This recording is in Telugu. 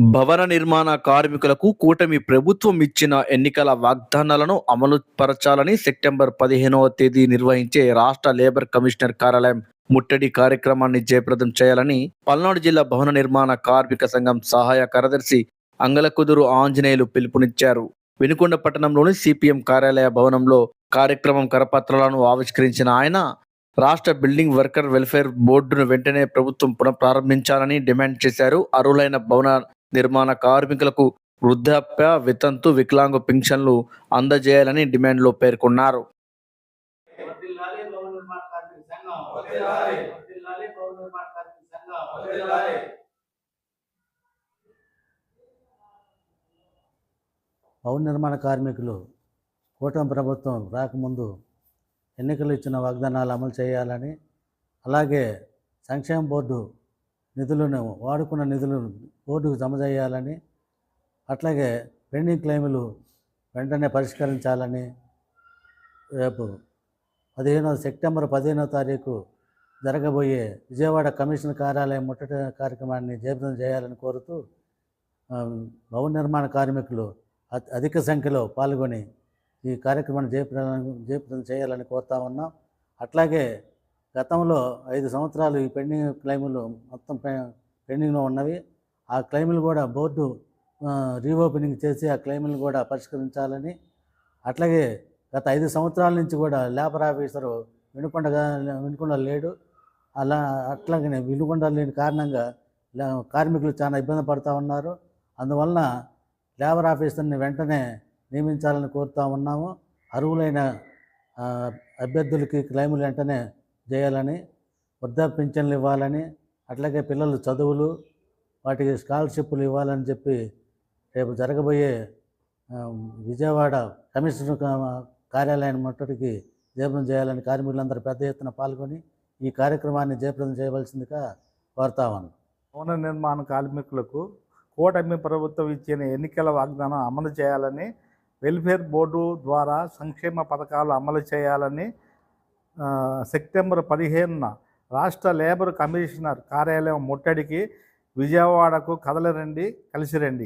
భవన నిర్మాణ కార్మికులకు కూటమి ప్రభుత్వం ఇచ్చిన ఎన్నికల వాగ్దానాలను అమలు పరచాలని సెప్టెంబర్ పదిహేనవ తేదీ నిర్వహించే రాష్ట్ర లేబర్ కమిషనర్ కార్యాలయం ముట్టడి కార్యక్రమాన్ని జయప్రదం చేయాలని పల్నాడు జిల్లా భవన నిర్మాణ కార్మిక సంఘం సహాయ కార్యదర్శి అంగలకుదురు ఆంజనేయులు పిలుపునిచ్చారు. వెనుకొండ పట్టణంలోని సిపిఎం కార్యాలయ భవనంలో కార్యక్రమం కరపత్రాలను ఆవిష్కరించిన ఆయన రాష్ట్ర బిల్డింగ్ వర్కర్ వెల్ఫేర్ బోర్డును వెంటనే ప్రభుత్వం పునఃప్రారంభించాలని డిమాండ్ చేశారు. అర్హులైన భవన నిర్మాణ కార్మికులకు వృద్ధాప్య వితంతు వికలాంగ పింఛన్లు అందజేయాలని డిమాండ్లో పేర్కొన్నారు. వర్ధిల్లాలి భవన నిర్మాణ కార్మికులు కూటమి ప్రభుత్వం రాకముందు ఎన్నికలు ఇచ్చిన వాగ్దానాలు అమలు చేయాలని అలాగే సంక్షేమ బోర్డు నిధులను వాడుకున్న నిధులను బోర్డుకు జమ చేయాలని అట్లాగే పెండింగ్ క్లెయిములు వెంటనే పరిష్కరించాలని రేపు పదిహేనో సెప్టెంబర్ పదిహేనో తారీఖు జరగబోయే విజయవాడ కమిషన్ కార్యాలయం ముట్టడి కార్యక్రమాన్ని జీవితం చేయాలని కోరుతూ భవన నిర్మాణ కార్మికులు అధిక సంఖ్యలో పాల్గొని ఈ కార్యక్రమాన్ని జయప్రదం జయప్రదం చేయాలని కోరుతా ఉన్నాం. అట్లాగే గతంలో ఐదు సంవత్సరాలు ఈ పెండింగ్ క్లెయిములు మొత్తం పె- పెండింగ్లో ఉన్నవి. ఆ క్లెయిములు కూడా బోర్డు రీఓపెనింగ్ చేసి ఆ క్లెయిములు కూడా పరిష్కరించాలని. అట్లాగే గత ఐదు సంవత్సరాల నుంచి కూడా లేబర్ ఆఫీసరు వినుకొండగా వినుకొండ లేడు. అలా అట్లాగనే వినుకొండ లేని కారణంగా కార్మికులు చాలా ఇబ్బంది పడుతూ ఉన్నారు. అందువలన లేబర్ ఆఫీసర్ని వెంటనే నియమించాలని కోరుతూ ఉన్నాము. అర్హులైన అభ్యర్థులకి క్లెయిములు వెంటనే చేయాలని వృద్ధాప్య పింఛన్లు ఇవ్వాలని అట్లాగే పిల్లలు చదువులు వాటికి స్కాలర్షిప్లు ఇవ్వాలని చెప్పి రేపు జరగబోయే విజయవాడ కమిషనర్ కార్యాలయం మట్టుకి జయప్రదం చేయాలని కార్మికులందరూ పెద్ద ఎత్తున పాల్గొని ఈ కార్యక్రమాన్ని జయప్రదం చేయవలసిందిగా కోరుతా భవన నిర్మాణ కార్మికులకు కూటమి ప్రభుత్వం ఇచ్చిన ఎన్నికల వాగ్దానం అమలు చేయాలని వెల్ఫేర్ బోర్డు ద్వారా సంక్షేమ పథకాలు అమలు చేయాలని సెప్టెంబర్ పదిహేనున రాష్ట్ర లేబర్ కమిషనర్ కార్యాలయం ముట్టడికి విజయవాడకు కదలరండి కలిసి రండి